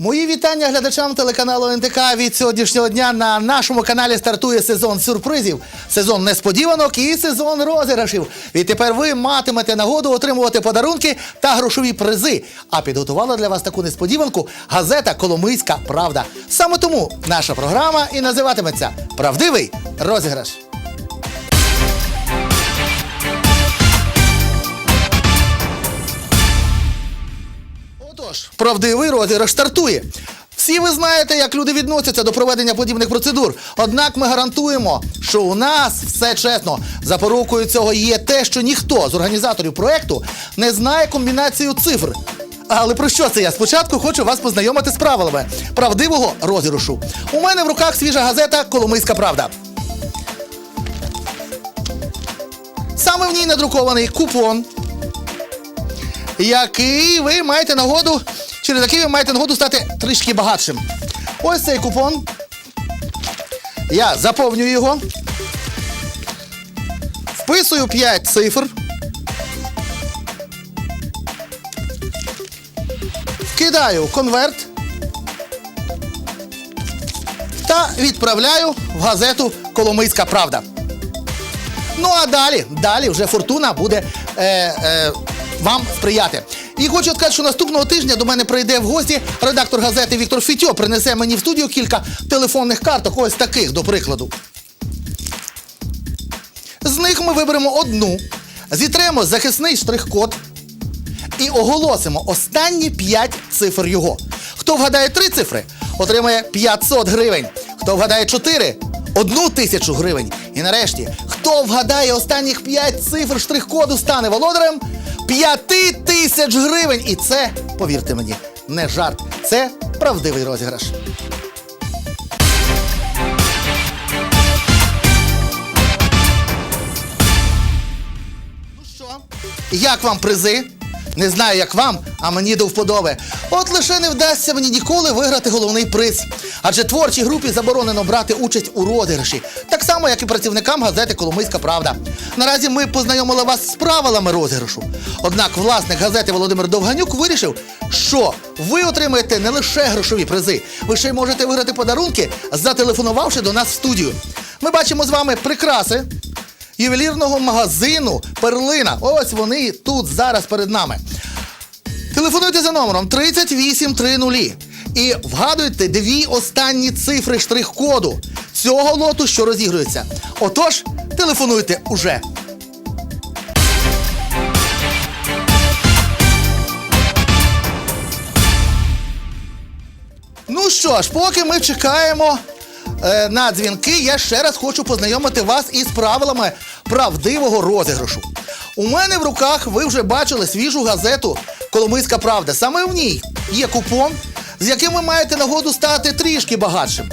Мої вітання глядачам телеканалу НТК від сьогоднішнього дня на нашому каналі стартує сезон сюрпризів, сезон несподіванок і сезон розіграшів. Відтепер ви матимете нагоду отримувати подарунки та грошові призи. А підготувала для вас таку несподіванку газета Коломийська Правда. Саме тому наша програма і називатиметься Правдивий розіграш. Отож, правдивий розіграш стартує. Всі ви знаєте, як люди відносяться до проведення подібних процедур. Однак ми гарантуємо, що у нас все чесно. Запорукою цього є те, що ніхто з організаторів проекту не знає комбінацію цифр. Але про що це я? Спочатку хочу вас познайомити з правилами правдивого розіграшу. У мене в руках свіжа газета Коломийська Правда. Саме в ній надрукований купон який ви маєте нагоду, через який ви маєте нагоду стати трішки багатшим. Ось цей купон. Я заповнюю його. Вписую 5 цифр. Вкидаю конверт. Та відправляю в газету Коломийська Правда. Ну а далі, далі вже фортуна буде е, е, вам сприяти. І хочу сказати, що наступного тижня до мене прийде в гості редактор газети Віктор Фітьо. Принесе мені в студію кілька телефонних карток, ось таких, до прикладу. З них ми виберемо одну, зітремо захисний штрих-код і оголосимо останні 5 цифр його. Хто вгадає 3 цифри, отримає 500 гривень. Хто вгадає 4 одну тисячу гривень. І нарешті, хто вгадає останніх 5 цифр штрих-коду, стане володарем 5 тисяч гривень. І це, повірте мені, не жарт. Це правдивий розіграш. Ну що, як вам призи? Не знаю, як вам, а мені до вподоби. От лише не вдасться мені ніколи виграти головний приз. Адже творчій групі заборонено брати участь у розіграші, так само, як і працівникам газети Коломийська Правда. Наразі ми познайомили вас з правилами розіграшу. Однак власник газети Володимир Довганюк вирішив, що ви отримаєте не лише грошові призи, ви ще й можете виграти подарунки, зателефонувавши до нас в студію. Ми бачимо з вами прикраси, ювелірного магазину Перлина. Ось вони тут зараз перед нами. Телефонуйте за номером 3830 і вгадуйте дві останні цифри штрих-коду цього лоту, що розігрується. Отож, телефонуйте уже. Ну що ж, поки ми чекаємо е, на дзвінки, я ще раз хочу познайомити вас із правилами правдивого розіграшу. У мене в руках ви вже бачили свіжу газету Коломийська Правда. Саме в ній є купон, з яким ви маєте нагоду стати трішки багатшим.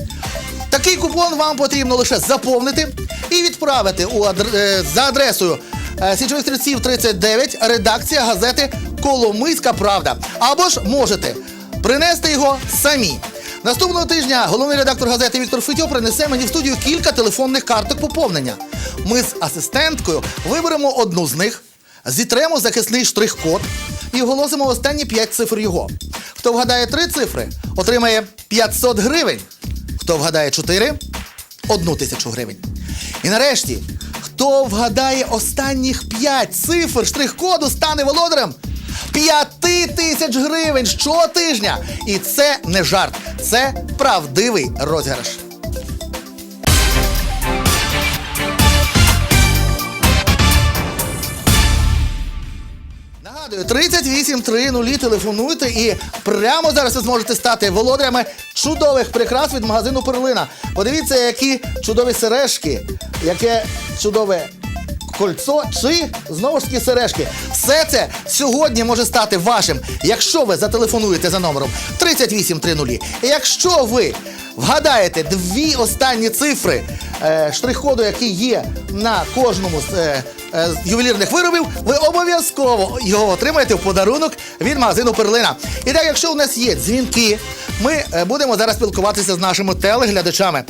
Такий купон вам потрібно лише заповнити і відправити у адр- е, за адресою е, Січових стрільців 39, редакція газети Коломийська Правда. Або ж можете принести його самі. Наступного тижня головний редактор газети Віктор Фитьо принесе мені в студію кілька телефонних карток поповнення. Ми з асистенткою виберемо одну з них, зітремо захисний штрих-код і оголосимо останні 5 цифр його. Хто вгадає 3 цифри, отримає 500 гривень. Хто вгадає 4 одну тисячу гривень. І нарешті, хто вгадає останніх 5 цифр штрих-коду, стане володарем 5 тисяч гривень щотижня. І це не жарт, це правдивий розіграш. 3830 телефонуйте і прямо зараз ви зможете стати володарями чудових прикрас від магазину Перлина. Подивіться, які чудові сережки, яке чудове кольцо чи знову ж таки сережки. Все це сьогодні може стати вашим, якщо ви зателефонуєте за номером 3830. І якщо ви вгадаєте дві останні цифри е, штрих-коду, які є на кожному з е, е, ювелірних виробів, ви обов'язково його отримаєте в подарунок від магазину Перлина. І так, якщо у нас є дзвінки, ми е, будемо зараз спілкуватися з нашими телеглядачами.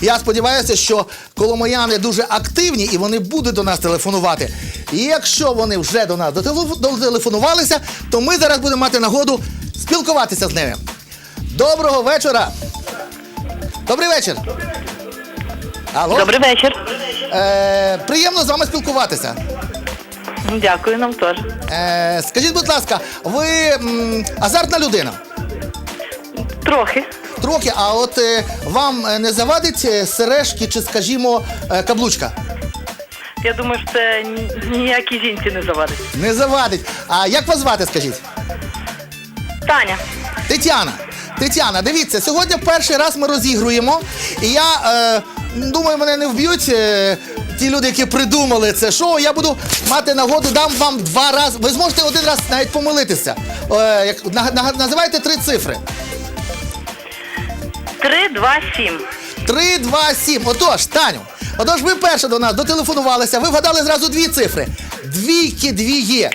Я сподіваюся, що коломияни дуже активні і вони будуть до нас телефонувати. І якщо вони вже до нас дотелефонувалися, то ми зараз будемо мати нагоду спілкуватися з ними. Доброго вечора. Добрий вечір. Алло. Добрий вечір. Е, приємно з вами спілкуватися. Дякую, нам теж. Е, скажіть, будь ласка, ви м, азартна людина? Трохи. Трохи, а от е, вам е, не завадить е, сережки чи, скажімо, е, каблучка? Я думаю, що це ні- ніякій жінці не завадить. Не завадить. А як вас звати, скажіть? Таня, Тетяна. Тетяна, дивіться, сьогодні перший раз ми розігруємо, і я е, думаю, мене не вб'ють е, ті люди, які придумали це шоу. Я буду мати нагоду, дам вам два рази. Ви зможете один раз навіть помилитися. Е, як, на, на- називайте три цифри. 3, 2, 7. 3, 2, 7. Отож, Таню. Отож, ви перше до нас дотелефонувалися, ви вгадали зразу дві цифри. Двійки дві є.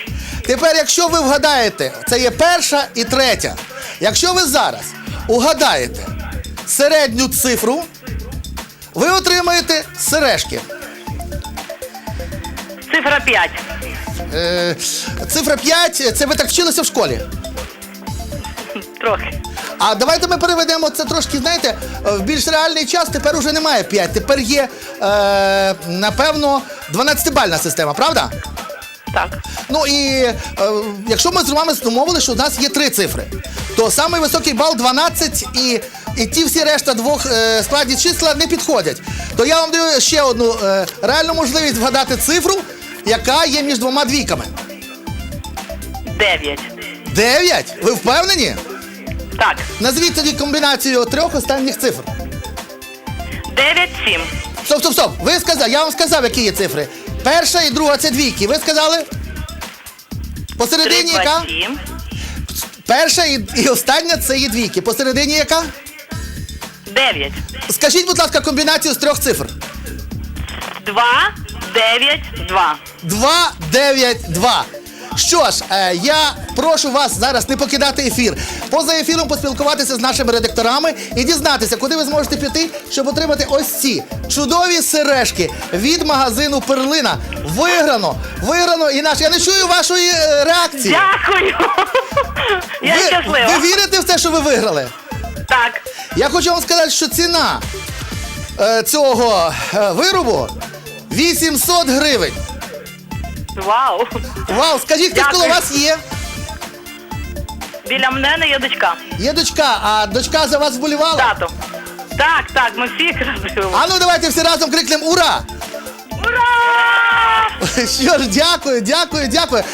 Тепер, якщо ви вгадаєте, це є перша і третя. Якщо ви зараз угадаєте середню цифру, ви отримаєте сережки. Цифра 5. Е, цифра 5, це ви так вчилися в школі. Трохи. А давайте ми переведемо це трошки, знаєте, в більш реальний час. Тепер уже немає 5. Тепер є, е, напевно, 12-бальна система, правда? Так. Ну і е, якщо ми з вами домовили, що у нас є три цифри, то самий високий бал 12 і, і ті всі решта двох е, складні числа не підходять. То я вам даю ще одну е, реальну можливість вгадати цифру, яка є між двома двійками. 9. 9? Ви впевнені? Так. Назвіть тоді комбінацію трьох останніх цифр. 9, 7. Стоп, стоп, стоп. Ви сказали, я вам сказав, які є цифри. Перша і друга це двійки. Ви сказали? 3, Посередині 2, яка? 7. Перша і, і остання це є двійки. Посередині яка? Дев'ять. Скажіть, будь ласка, комбінацію з трьох цифр. 2, 9, 2. 2, 9, 2. Що ж, е, я прошу вас зараз не покидати ефір. Поза ефіром поспілкуватися з нашими редакторами і дізнатися, куди ви зможете піти, щоб отримати ось ці чудові сережки від магазину Перлина. Виграно! Виграно! І наш. Я не чую вашої е, реакції. Дякую. Я ви, щаслива. ви вірите в те, що ви виграли? Так. Я хочу вам сказати, що ціна е, цього е, виробу 800 гривень. Вау. Вау, скажіть, хтось коло Дякую. вас є? Біля мене є дочка. Є дочка, а дочка за вас вболівала? Тато. Так, так, ми всі якраз. А ну давайте всі разом крикнемо Ура! Ура! Що ж, дякую, дякую, дякую.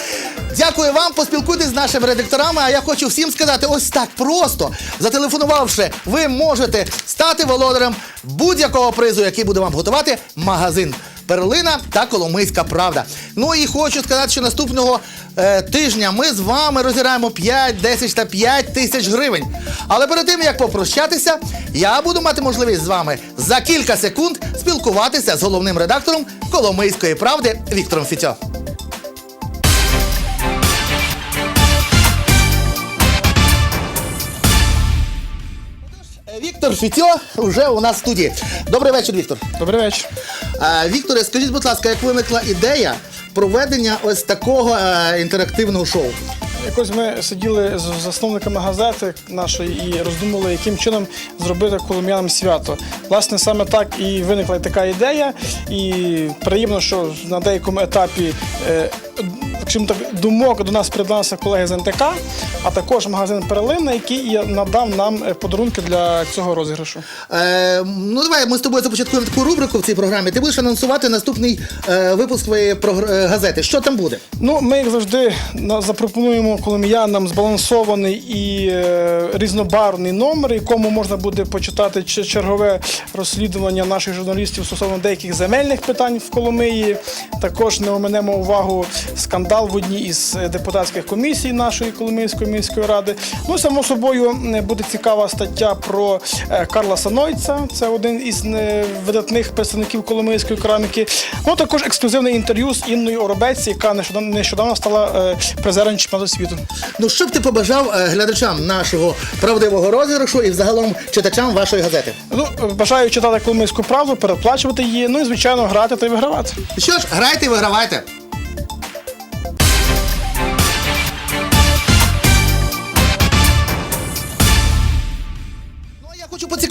Дякую вам, поспілкуйтесь з нашими редакторами. А я хочу всім сказати, ось так просто. Зателефонувавши, ви можете стати володарем будь-якого призу, який буде вам готувати магазин Перлина та Коломийська Правда. Ну і хочу сказати, що наступного е, тижня ми з вами розіграємо 5, 10 та 5 тисяч гривень. Але перед тим як попрощатися, я буду мати можливість з вами за кілька секунд спілкуватися з головним редактором Коломийської правди Віктором Фіцьо. Віктор Фіцьо вже у нас в студії. Добрий вечір, Віктор. Добрий вечір. Е, Вікторе, скажіть, будь ласка, як виникла ідея проведення ось такого е, інтерактивного шоу? Якось ми сиділи з засновниками газети нашої і роздумували, яким чином зробити колом'янам свято. Власне, саме так і виникла така ідея. І приємно, що на деякому етапі. Скажімо так, думок до нас приєдналися колеги з НТК, а також магазин Перлина, який надав нам е, подарунки для цього розіграшу. Е, ну давай ми з тобою започаткуємо таку рубрику в цій програмі. Ти будеш анонсувати наступний е, випуск своєї прогр- е, газети. Що там буде? Ну, ми, як завжди, запропонуємо коломіянам збалансований і е, різнобарвний номер, якому можна буде почитати чергове розслідування наших журналістів стосовно деяких земельних питань в Коломиї. Також не оминемо увагу скандал в одній із е, депутатських комісій нашої Коломийської міської ради. Ну, само собою, буде цікава стаття про е, Карла Санойця. Це один із е, видатних представників коломийської кераміки. Ну також ексклюзивне інтерв'ю з Інною Оробець, яка нещодавно, стала призером чемпіонату світу. Ну що б ти побажав глядачам нашого правдивого розіграшу і взагалом читачам вашої газети? Ну бажаю читати коломийську правду, переплачувати її. Ну і звичайно грати та вигравати. Що ж, грайте і вигравайте.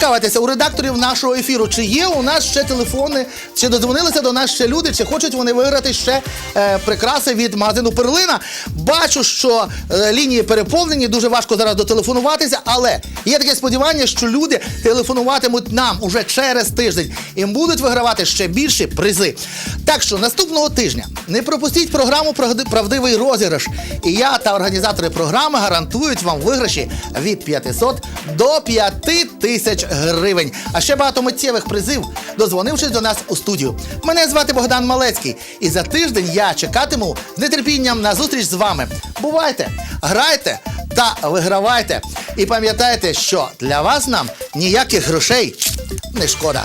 Поцікавитися у редакторів нашого ефіру, чи є у нас ще телефони, чи додзвонилися до нас ще люди, чи хочуть вони виграти ще е, прикраси від магазину Перлина. Бачу, що е, лінії переповнені, дуже важко зараз дотелефонуватися, але є таке сподівання, що люди телефонуватимуть нам уже через тиждень і будуть вигравати ще більші призи. Так що наступного тижня не пропустіть програму Правдивий розіграш. І я та організатори програми гарантують вам виграші від 500 до 5000 гривень. А ще багато миттєвих призів, дозвонившись до нас у студію. Мене звати Богдан Малецький, і за тиждень я чекатиму з нетерпінням на зустріч з вами. Бувайте, грайте та вигравайте. І пам'ятайте, що для вас нам ніяких грошей не шкода.